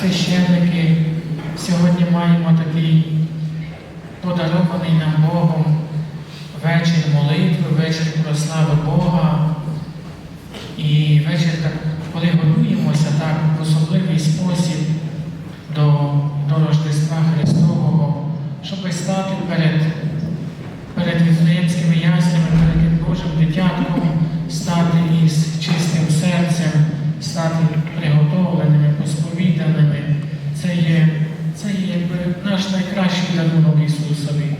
священники, сьогодні маємо такий подарований нам Богом вечір прослави Бога. І вечір, так, коли готуємося так в особливий спосіб до, до Рождества Христового, щоб стати перед, перед віфлеємськими яслями, перед Божим дитятком, стати із чистим серцем, стати приготовленими, посповіданими. Це є, це є наш найкращий дарунок Ісусові.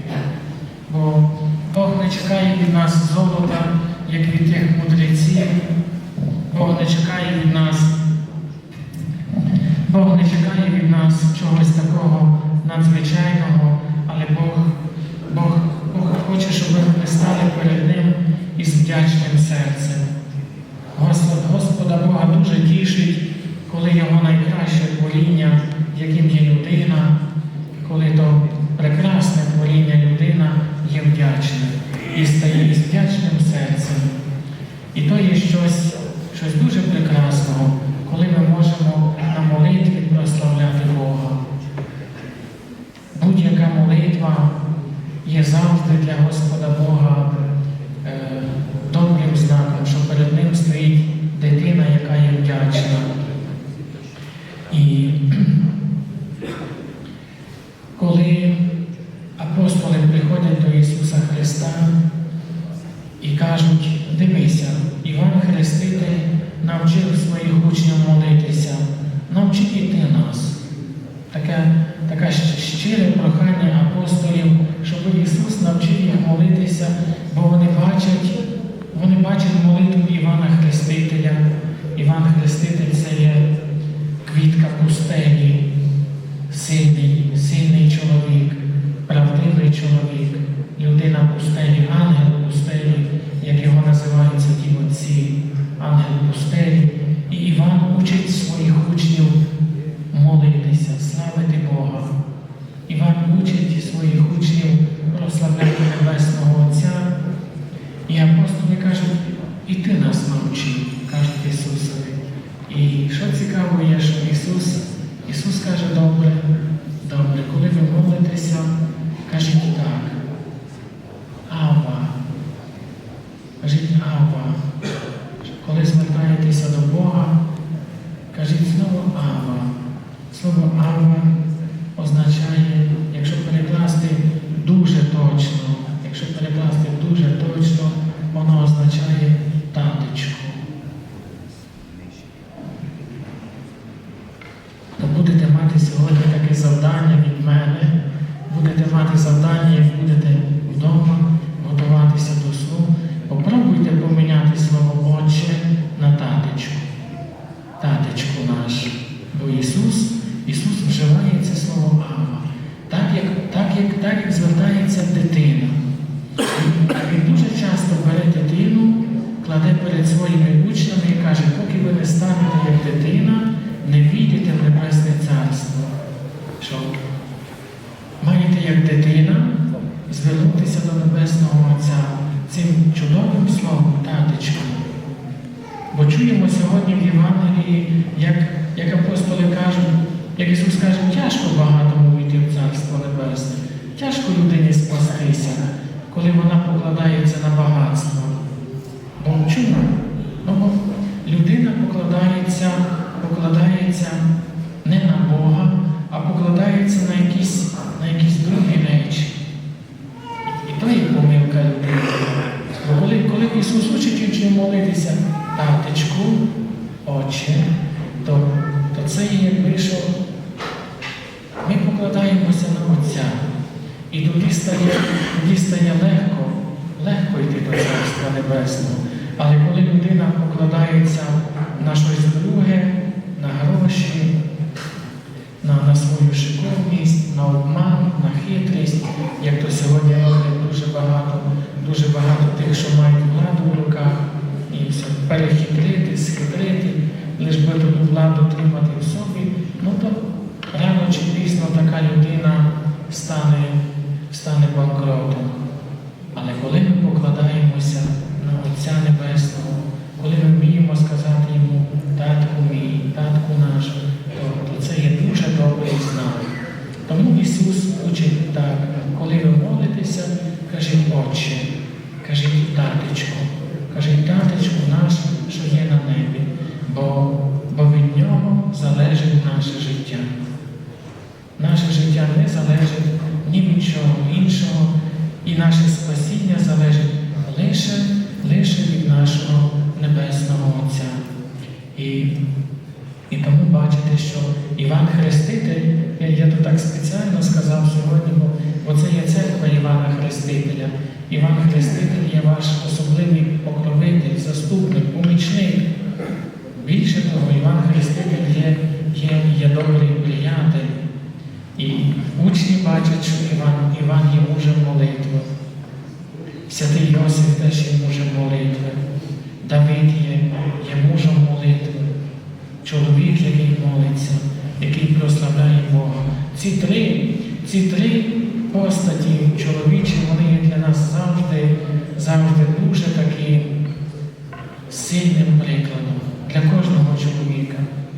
Бо Бог не чекає нас золота, як від тих мудреців. Бог не чекає від нас. Бог не чекає від нас чогось такого надзвичайного, але Бог, Бог, Бог хоче, щоб ми стали перед Ним із вдячним серцем. Господь, Господа Бога дуже тішить, коли Його найкраще творіння, яким є людина, коли то прекрасне творіння людина є вдячна і стає із вдячним серцем. І то є щось, щось дуже прекрасного, коли ми можемо на молитві прославляти Бога. Будь-яка молитва є завжди для Господа Бога е, добрим знаком, що перед ним стоїть дитина, яка є вдячна. І коли апостоли приходять до Ісуса Христа і кажуть, дивися, Іван Хреститель навчив своїх учнів молитися, навчи і ти нас. Таке, таке щ- щире прохання апостолів, щоб Ісус навчив їх молитися, бо вони бачать, вони бачать молитву Івана Хрестителя. Іван Хреститель це є квітка пустелі, сильний, сильний чоловік, правдивий чоловік, людина пустелі, ангел пустелі, як його називають ті отці, ангел пустелі. І Іван учить своїх учнів молитися, славити Бога. Іван учить своїх учнів прославляти Небесного Отця. І апостоли кажуть, і ти нас навчи, кажуть Ісусові. І що цікаво є, що Ісус, Ісус каже, добре, добре, коли ви молитеся, кажіть так. Ава. Кажіть Ава. Коли звертаєтеся до Бога, кажіть знову Ава. Слово Ава означає, якщо перекласти дуже точно, якщо перекласти дуже точно, воно означає таточку. То будете мати сьогодні таке завдання від мене, будете мати завдання, як будете вдома готуватися до сну. Попробуйте поміняти слово Отче на таточку. Таточку наш. Бо Ісус, Ісус вживає це слово Ава. Так як, так, як, так, як звертається дитина. Він дуже часто бере дитину, кладе перед своїми учнями і каже, поки ви не станете як дитина, не війдете в Небесне Царство. Що маєте як дитина звернутися до Небесного Отця цим чудовим словом, таточку. Бо чуємо сьогодні в Євангелії, як, як апостоли кажуть, як Ісус каже, тяжко багатому війти в Царство Небесне, тяжко людині спастися, коли вона покладається на багатство. Бо чому? Ну, людина покладається, покладається не на Бога, а покладається на якісь, на якісь другі речі. І то є помилка людини. Бо коли, коли Ісус учить учнів молитися, татечку, Отче, то, то це є якби що ми покладаємося на Отця. І тоді стає, тоді стає легко, легко йти до Царства Небесного. Але коли людина покладається на щось друге, на гроші, на, на свою шиковність, на обман, на хитрість, як то сьогодні роблять дуже багато дуже багато тих, що мають владу в руках, і все перехитрити, схитрити, лиш би ту владу тримати в собі, ну то рано чи пізно така людина стане, стане банкротом. Але коли ми покладаємося на Отця Небесного, коли ми вміємо сказати йому татку мій, татку наш, то, то це є дуже добрий знак. Тому Ісус учить так, коли ви молитеся, кажіть Отче, кажіть татечку, кажіть татечку наш, що є на небі, бо, бо від нього залежить наше життя. Наше життя не залежить ні від чого іншого, і наше спасіння залежить лише, лише від нашого Небесного Отця. І, і тому бачите, що Іван Хреститель, я, я то так спеціально сказав сьогодні, бо, бо це є церква Івана Хрестителя. Іван Хреститель є ваш особливий покровитель, заступник, помічник. Більше того, Іван Хреститель є, є, є добрий приятель. І учні бачать, що Іван, Іван є мужем молитви. Святий Йосиф теж є мужем молитви. Давид є, є мужем молитви. Чоловік, який молиться, який прославляє Бога. Ці три, ці три постаті чоловічі, вони є для нас завжди, завжди дуже такі сильним прикладом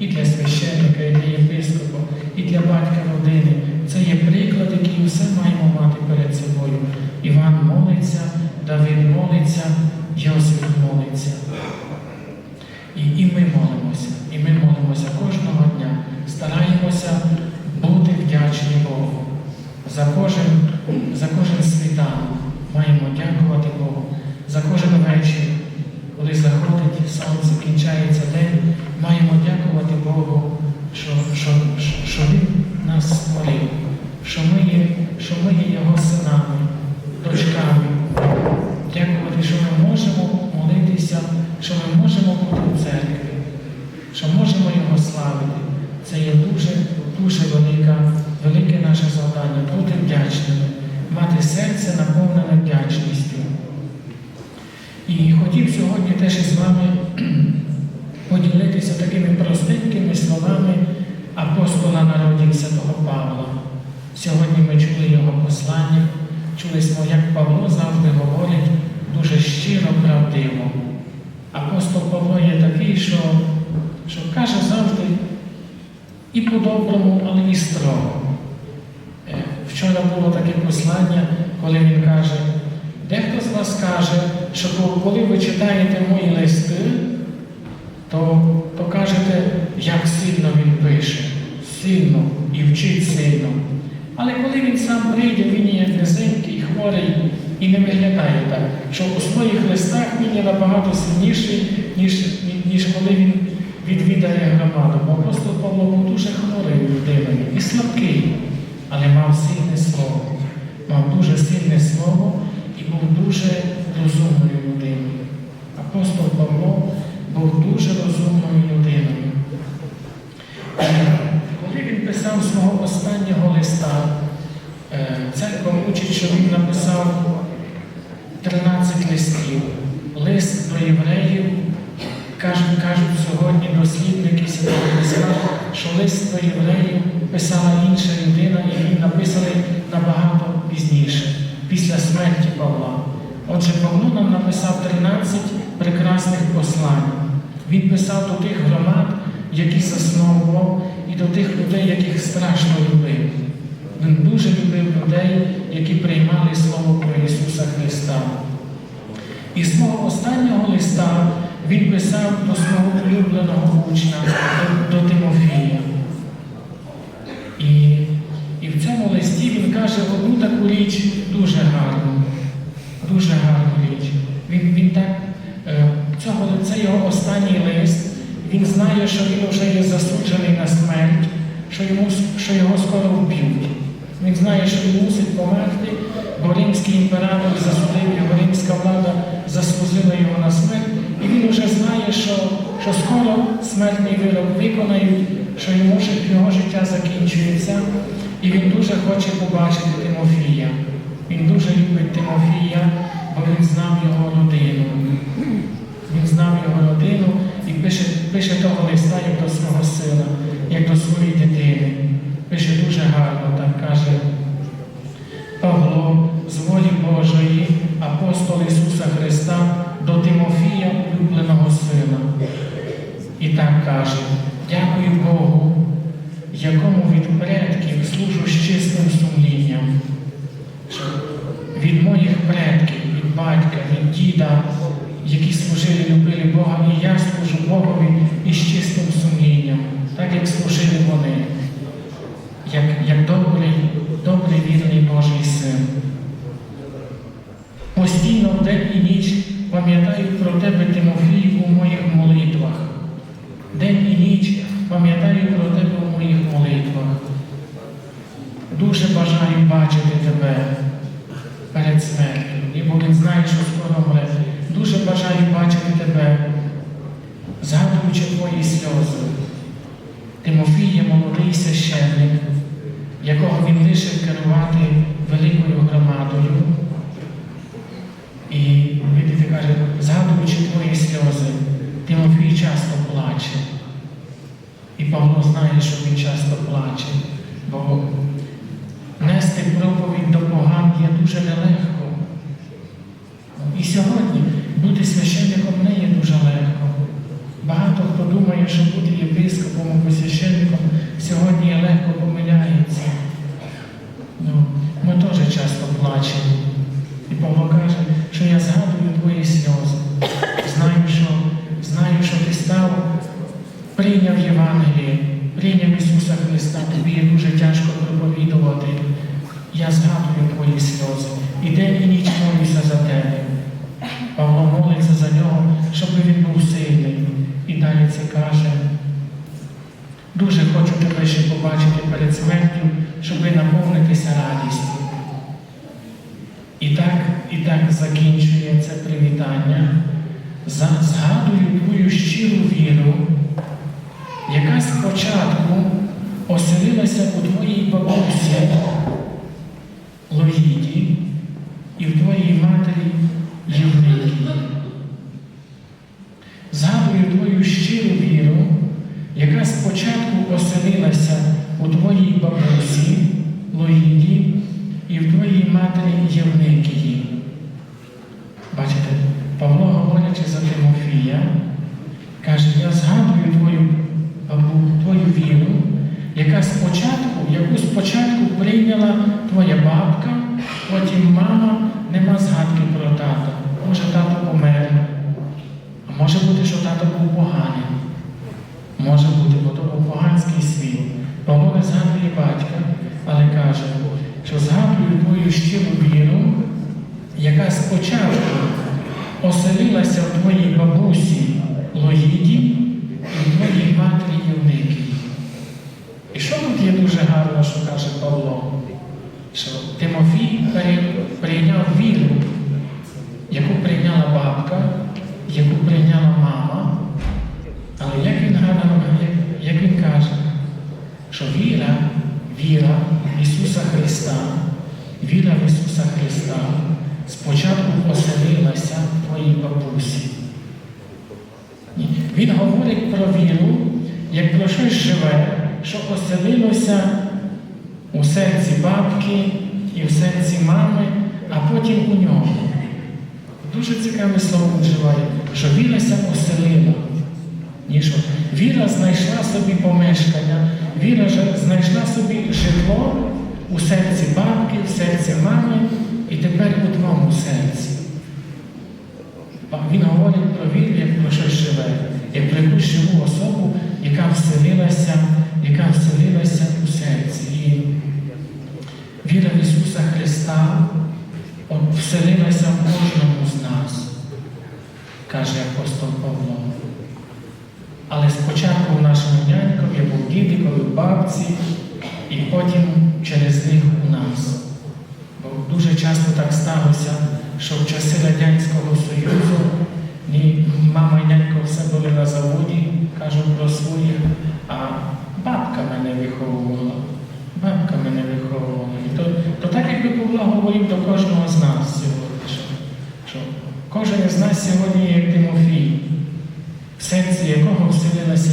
і для священника, і для єпископа, і для батька родини. Це є приклад, який все маємо мати перед собою. Іван молиться, Давид молиться, Йосип молиться. І, і ми молимося, і ми молимося кожного дня, стараємося бути вдячні Богу. За кожен, за кожен світанок маємо дякувати Богу, за кожен вечір, коли заходить сонце, кінчається день, маємо дякувати Богу, що, що, що, Він нас створив, що ми є, що ми є Його синами, дочками. Дякувати, що ми можемо молитися, що ми можемо бути в церкві, що можемо Його славити. Це є дуже, дуже велика, велике наше завдання бути вдячними, мати серце наповнене вдячністю. І хотів сьогодні теж із вами поділитися такими простенькими словами апостола народів Святого Павла. Сьогодні ми чули його послання, чули, як Павло завжди говорить дуже щиро, правдиво. Апостол Павло є такий, що, що каже завжди і по-доброму, але і строго. Е, Вчора було таке послання, коли він каже, дехто з вас каже, що коли ви читаєте мої листи, то, то кажете, як сильно він пише, сильно і вчить сильно. Але коли він сам прийде, він є низенький, хворий і не виглядає так, що у своїх листах він є набагато сильніший, ніж, ніж коли він відвідає громаду. Бо апостол Павло був дуже хворий людиною і слабкий, але мав сильне слово, мав дуже сильне слово і був дуже розумною людиною. Апостол Павло був дуже розумною людиною. Коли він писав свого останнього листа, е, церква учить, що він написав 13 листів. Лист до євреїв, кажуть, кажуть сьогодні дослідники Святого Письма, що лист до євреїв писала інша людина, і він написаний набагато пізніше, після смерті Павла. Отже, Павло нам написав 13 прекрасних послань. Він писав до тих громад, які засновував, і до тих людей, яких страшно любив. Він дуже любив людей, які приймали Слово про Ісуса Христа. І свого останнього листа він писав до свого улюбленого учня, до, до Тимофія. І, і в цьому листі він каже одну таку річ дуже гарну, дуже гарну річ. Він, він так, цього, це його останній лист. Він знає, що він вже є засуджений на смерть, що, йому, що його скоро вб'ють. Він знає, що він мусить померти, бо римський імператор засудив його, римська влада заслужила його на смерть. І він вже знає, що, що скоро смертний вирок виконають, що йому, його життя закінчується. І він дуже хоче побачити Тимофія. Він дуже любить Тимофія бо він знав його родину. Він знав його родину і пише, пише того листа як до свого сина, як до своєї дитини. Пише дуже гарно, так каже. Павло з волі Божої, апостол Ісуса Христа до Тимофія, улюбленого сина. І так каже: дякую Богу, якому від предків служу з чистим сумлінням. Від моїх предків, від батька, від діда, які служили, любили Бога, і я служу Богові із чистим сумлінням, так як служили вони, як, як добрий, добрий вірний Божий син. Постійно вдень і ніч пам'ятаю про тебе, Тимофію, у моїх молитвах. День і ніч пам'ятаю про тебе у моїх молитвах. Дуже бажаю бачити тебе перед смертю, і бо він знає, що скоро мре. Дуже бажаю бачити тебе, згадуючи твої сльози. Тимофій є молодий священник, якого він лишив керувати великою громадою. І видите, каже, згадуючи твої сльози, Тимофій часто плаче. І Павло знає, що він часто плаче, бо нести проповідь до поган є дуже нелегко. І сьогодні бути священником не є дуже легко. Багато хто думає, що бути єпископом або священником сьогодні легко помиляється. Ну, ми теж часто плачемо. І Павло каже, що я згадую твої сльози. Знаю, що, знаю, що ти став, прийняв Євангеліє, прийняв Ісуса Христа, тобі є дуже тяжко проповідувати. Я згадую твої сльози. І день і ніч молюся за тебе. Павло молиться за нього, щоб він був сильний. І далі це каже. Дуже хочу тебе ще побачити перед смертю, щоб наповнитися радістю. І так, і так закінчує це привітання. Згадую твою щиру віру, яка спочатку оселилася у твоїй бабусі Лоїді і в твоїй матері Євникії. Згадую твою щиру віру, яка спочатку оселилася у твоїй бабусі Лоїді і в твоїй матері Євникії. Бачите, Павло, говорячи за Тимофія, каже, я згадую твою, бабу, твою віру, яка спочатку, яку спочатку прийняла твоя бабка, потім мама, нема згадки про тата. Може, тато помер. А може бути, що тато був поганий. Може бути, бо то був поганський світ. Павло не згадує батька, але каже, що згадую твою щиру віру, яка спочатку оселилася в твоїй бабусі Лоїді і в твоїй матері Євникії. І що тут є дуже гарно, що каже Павло? Що Тимофій прийняв віру, яку прийняла бабка, яку прийняла мама. Але як він гарно, як, як він каже, що віра, віра в Ісуса Христа, віра в Ісуса Христа спочатку оселилася в твоїй бабусі. Він говорить про віру, як про щось живе, що оселилося у серці бабки і в серці мами, а потім у нього. Дуже цікаве слово вживає, що вірася оселила. Ні, що віра знайшла собі помешкання, віра знайшла собі житло у серці бабки, в серці мами і тепер у твоєму серці. Він говорить про віру, як про щось живе, як про якусь живу особу, яка вселилася, яка вселилася у серці. І віра в Ісуса Христа вселилася в кожному з нас, каже апостол Павло. Але спочатку в нашому нянькові був дідикові, в бабці, і потім через них у нас. Бо дуже часто так сталося, що в часи Радянського Союзу ні, мама і нянько все були на заводі, кажу про своїх, а бабка мене виховувала. Бабка мене виховувала. То, то так, якби Павло говорив до кожного з нас сьогодні, що, кожен з нас сьогодні є Тимофій, в серці якого вселилася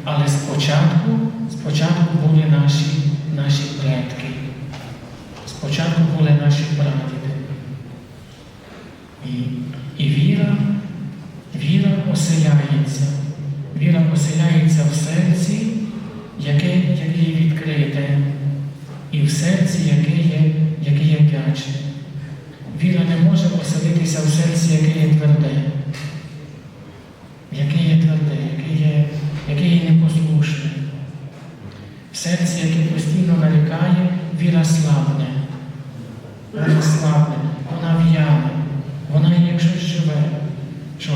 віра. Але спочатку, спочатку були наші, наші предки. Спочатку були наші прадіди. І, і віра, віра оселяється. Віра оселяється в серці, яке, яке є відкрите, і в серці, яке є, яке є вдячне. Віра не може оселитися в серці, яке є тверде, яке є тверде, яке є, яке є непослушне. В серці, яке постійно нарікає, віра слабне. Вона слабне, вона в'яне, вона щось живе. Що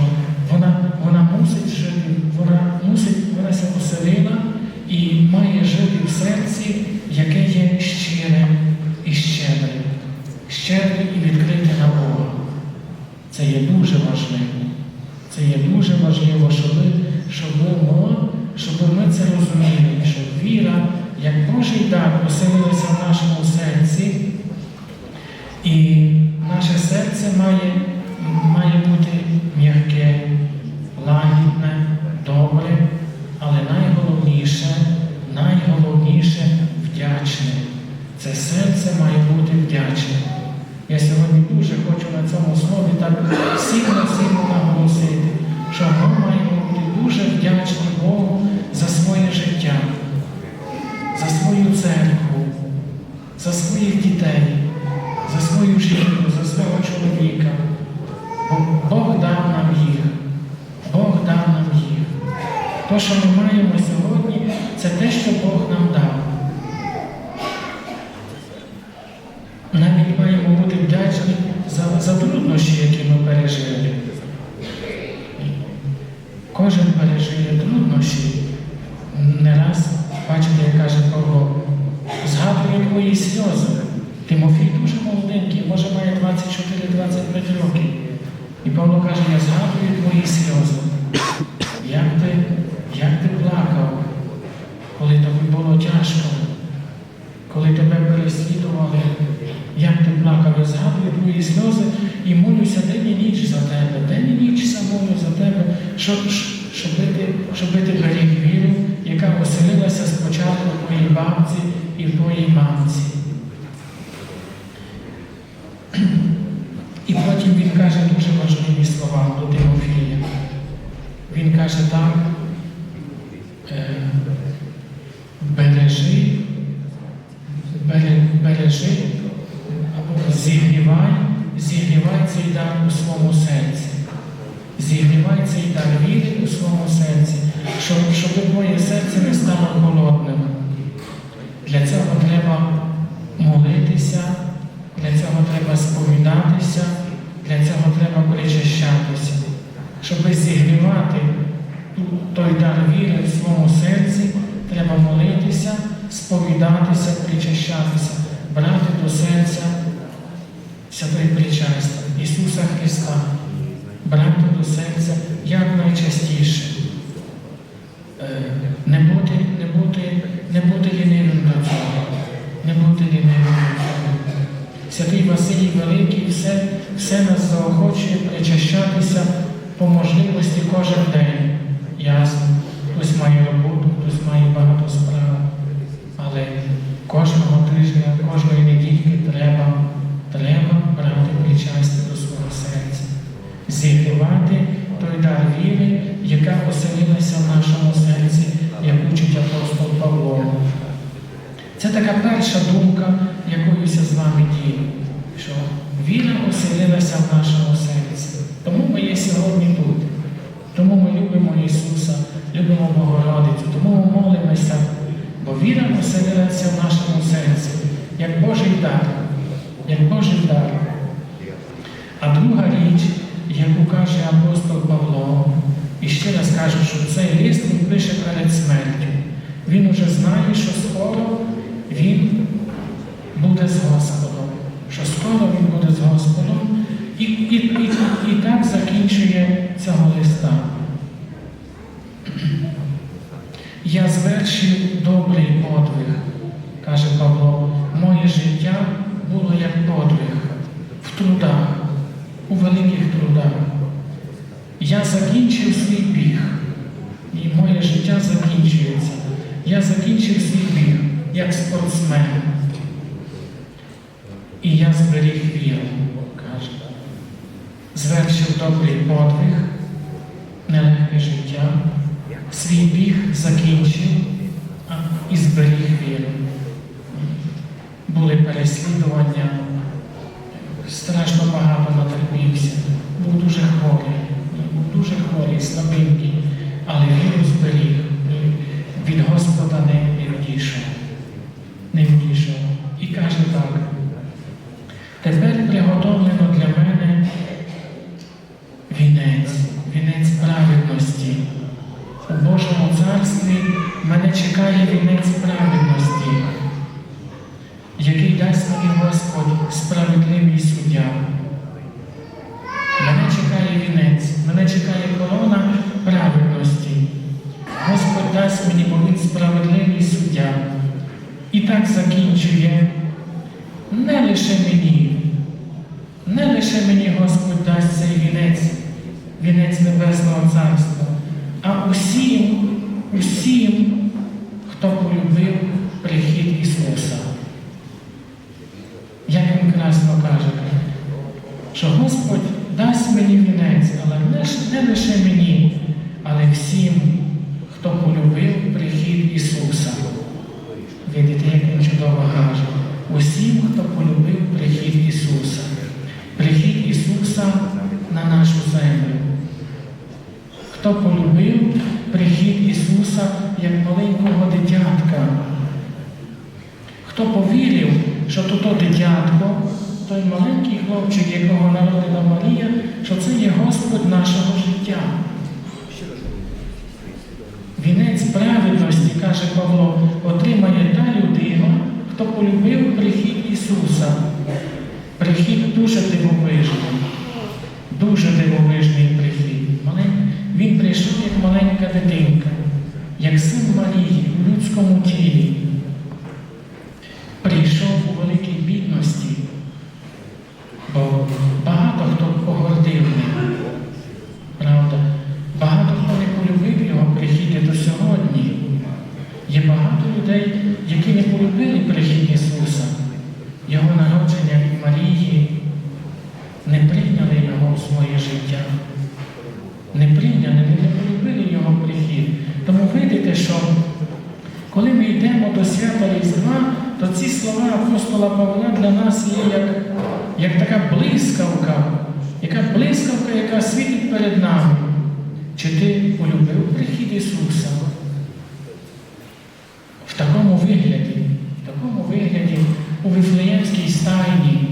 вона, вона мусить жити, вона мусить, вона се оселила і має жити в серці, яке є щире і щедре. Щедре і відкрите на Бога. Це є дуже важливо. Це є дуже важливо, щоб, щоб, ми, щоб ми це розуміли, що віра, як Божий дар, оселилася в нашому серці, і наше серце має бути м'яке, лагідне, добре, але найголовніше, найголовніше вдячне. Це серце має бути вдячне. Я сьогодні дуже хочу на цьому слові так сильно-сильно наголосити, що ми маємо бути дуже вдячні Богу за своє життя, за свою церкву, за своїх дітей, за свою жінку, за свого чоловіка. Бо Бог дав нам їх. Бог дав нам їх. То, що ми маємо сьогодні, це те, що Бог нам дав. Навіть маємо бути вдячні за, за труднощі, які ми пережили. Кожен пережиє труднощі. Не раз, бачите, як каже Павло, згадує твої сльози. Тимофій дуже молоденький, може має 24-25 років. І Павло каже, я згадую твої сльози. Як ти, як ти плакав, коли тобі було тяжко, коли тебе переслідували, як згадую твої сльози і молюся день і ніч за тебе, день і ніч самою за тебе, щоб, щоб, ти, щоб ти беріг віру, яка оселилася спочатку в твоїй бабці і в твоїй мамці. І потім він каже дуже важливі слова до Тимофія. Він каже так, е, бережи, бере, бережи, або зігрівай, зігрівай цей дар у своєму серці. Зігрівай цей дар віри у своєму серці, щоб, щоб твоє серце не стало холодним. Для цього треба молитися, для цього треба сповідатися, для цього треба причащатися, щоб зігрівати той дар віри в своєму серці, треба молитися, сповідатися, причащатися, брати до серця святої причастя Ісуса Христа, брати до серця якнайчастіше. Е, Не бути, не бути, не бути лінивим до цього, не бути лінивим до цього. Святий Василій Великий все, все нас заохочує причащатися по можливості кожен день. Ясно, хтось має роботу, хтось має багато справ. Але кожного тижня, кожної недільки треба, треба брати причастя до свого серця, зігрівати той дар віри, яка оселилася в нашому серці, як учить апостол Павло. Це така перша думка, якою я з вами ділю, що віра оселилася в нашому серці. Тому ми є сьогодні тут. Тому ми любимо Ісуса, любимо Богородицю, тому ми молимося, бо віра оселилася в нашому серці, як Божий дар, як Божий дар. А друга річ, яку каже апостол Павло, і ще раз кажу, що цей лист він пише перед смертю. Він уже знає, що скоро він буде з Господом, що скоро він буде з Господом, і, і, і, і так закінчує цього листа. Я звершив добрий подвиг, каже Павло, моє життя було як подвиг в трудах, у великих трудах. я закінчив свій біг. І моє життя закінчується. Я закінчив свій біг як спортсмен. І я зберіг віру, каже. Звершив добрий подвиг, нелегке життя, свій біг закінчив і зберіг віру. Були переслідування, страшно багато натерпівся, був дуже хворий, був дуже хворий, слабенький, але віру зберіг, від Господа не відійшов. Не відійшов. І каже так. Тепер приготовлено для мене вінець, вінець праведності. У Божому царстві мене чекає вінець праведності, який дасть мені Господь справедливий суддя. Мене чекає вінець, мене чекає корона праведності. Господь дасть мені, бо він справедливий суддя. І так закінчує. Не лише мені, не лише мені Господь дасть цей вінець, вінець Небесного Царства, а усім, хто полюбив прихід Ісуса. Як він красно каже, що Господь дасть мені вінець, але не, ж- не лише мені, але всім, хто полюбив прихід Ісуса. Видите, як він чудово каже. Усім, хто полюбив прихід Ісуса. Прихід Ісуса на нашу землю. Хто полюбив прихід Ісуса як маленького дитятка. Хто повірив, що то то дитятко, той маленький хлопчик, якого народила Марія, що це є Господь нашого життя. Вінець праведності, каже Павло, отримає та людина, хто полюбив прихід Ісуса. Прихід дуже дивовижний, дуже дивовижний прихід. Малень- Він прийшов як маленька дитинка, як син Марії у людському тілі. Прийшов у великій бідності, бо багато хто погордив ним. Правда, багато хто не полюбив його прихід до сьогодні. Є багато людей, які не полюбили прихід Ісуса, Його народження від Марії, не прийняли Його в своє життя, не прийняли, не полюбили Його прихід. Тому видите, що коли ми йдемо до свята Різдва, то ці слова апостола Павла для нас є як, як така блискавка, яка блискавка, яка світить перед нами. Чи ти полюбив прихід Ісуса? В такому вигляді, в такому вигляді у Вифлеємській стайні,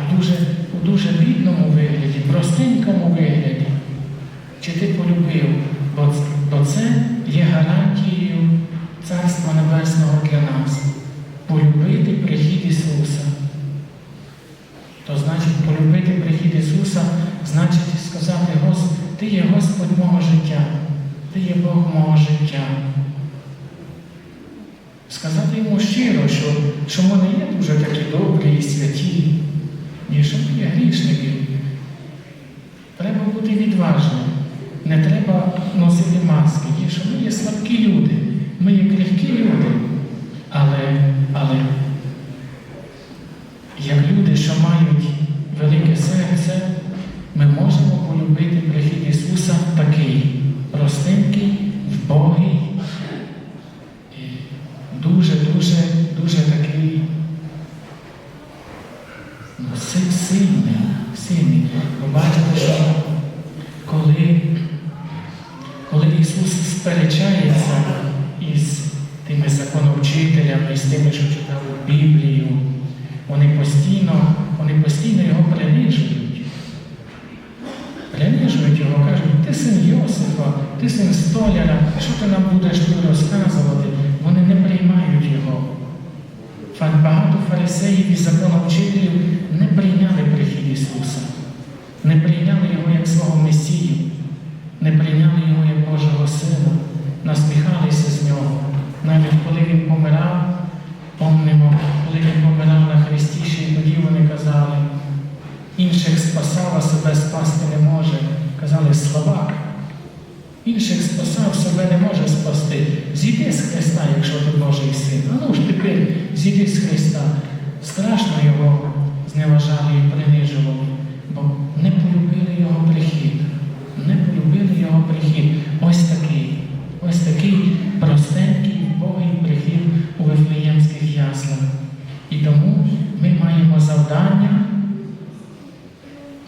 у дуже, у дуже бідному вигляді, простенькому вигляді. Полюбив? Бо, бо це є гарантією Царства Небесного для нас. Полюбити прихід Ісуса. То значить, полюбити прихід Ісуса, значить сказати, Господь, Ти є Господь мого життя, Ти є Бог мого життя. Сказати йому щиро, що, що ми не є дуже такі добрі і святі, ні, що ми є грішники. Треба бути відважним. Не треба носити маски. Ні, що ми є слабкі люди, ми є крихкі люди. Але, але як люди, що мають велике серце, ми можемо полюбити прихід Ісуса такий, простенький, вбогий, і дуже, дуже, дуже такий ну, сильний, сильний. Ви бачите, що коли, коли Ісус сперечається із тими законовчителями, з тими, що читали Біблію, вони постійно, вони постійно його принижують. Принижують його, кажуть, ти син Йосифа, ти син столяра, що ти нам будеш тут розказувати? Вони не приймають його. Багато фарисеїв і законовчителів не прийняли прихід Ісуса, не прийняли Його як свого Месію, не прийняли Його як Божого Сина, насміхалися з нього. Навіть коли Він помирав, помнимо, коли Він помирав на Христі, ще й тоді вони казали, інших спасав, а себе спасти не може. Казали, спасав, себе не може спасти. Зійди з Христа, якщо ти Божий син. А ну ж тепер зійди з Христа. Страшно його зневажали і принижували, бо не полюбили його прихід. Не полюбили його прихід. Ось такий. Ось такий простенький Богий прихід у Вифлеємських яслах. І тому ми маємо завдання,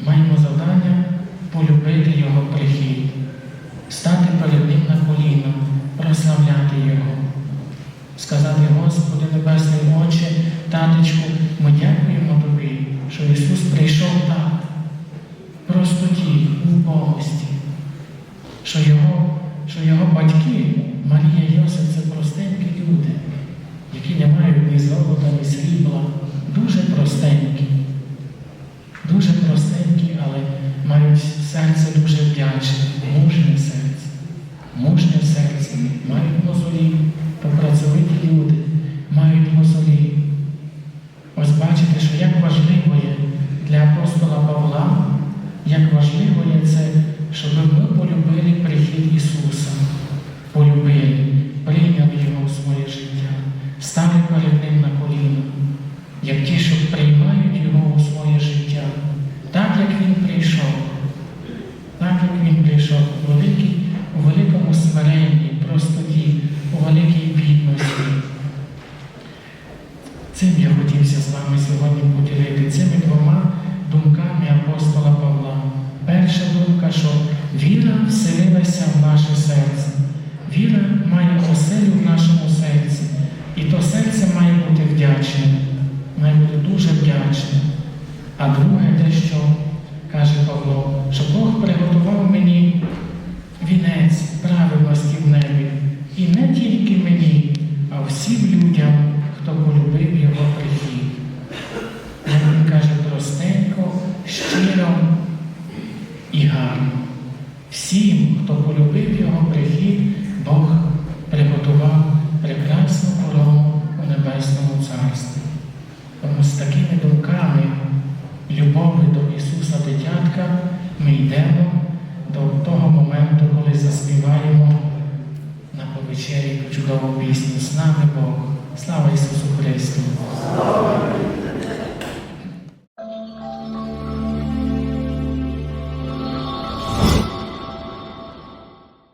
маємо завдання полюбити Його прихід, стати перед Ним на коліна, прославляти Його, сказати, Господи Небесний Отче, Татечку, ми дякуємо Тобі, що Ісус прийшов так, в простоті, у убогості, що Його, що його батьки, Марія і Йосип, це простенькі люди, які не мають ні золота, срібла, дуже простенькі, дуже простенькі, але мають серце дуже вдячне, мужнє серце, мужнє серце, мають мозолі, попрацьовиті люди, мають мозолі. Ось бачите, що як важливо є для апостола Павла, як важливо є це, щоб ми полюбили прихід Ісуса, полюбили, прийняли Його в своє життя, стали перед Ним на коліна, як ті, що приймають Його у своє життя, так як Він прийшов, так як Він прийшов у великій, у великому смиренні, простоті, у великій бідності. Цим я хотівся з вами сьогодні поділити цими двома думками апостола Павла. Перша думка, що віра вселилася в наше серце. Віра має оселю в нашому серці. І то серце має бути вдячним, має бути дуже вдячним. А друге, те, що каже Павло, що Бог приготував мені вінець праведності в небі. І не тільки мені, а всім людям, хто полюбив його прихід. Як він каже, простенько, щиро і гарно. Всім, хто полюбив його прихід, Бог приготував прекрасну корону у Небесному Царстві. Тому з такими думками любові до Дитятка ми йдемо до того моменту, коли заспіваємо на повечері чудову пісню з нами Бог. Слава Ісусу Христу!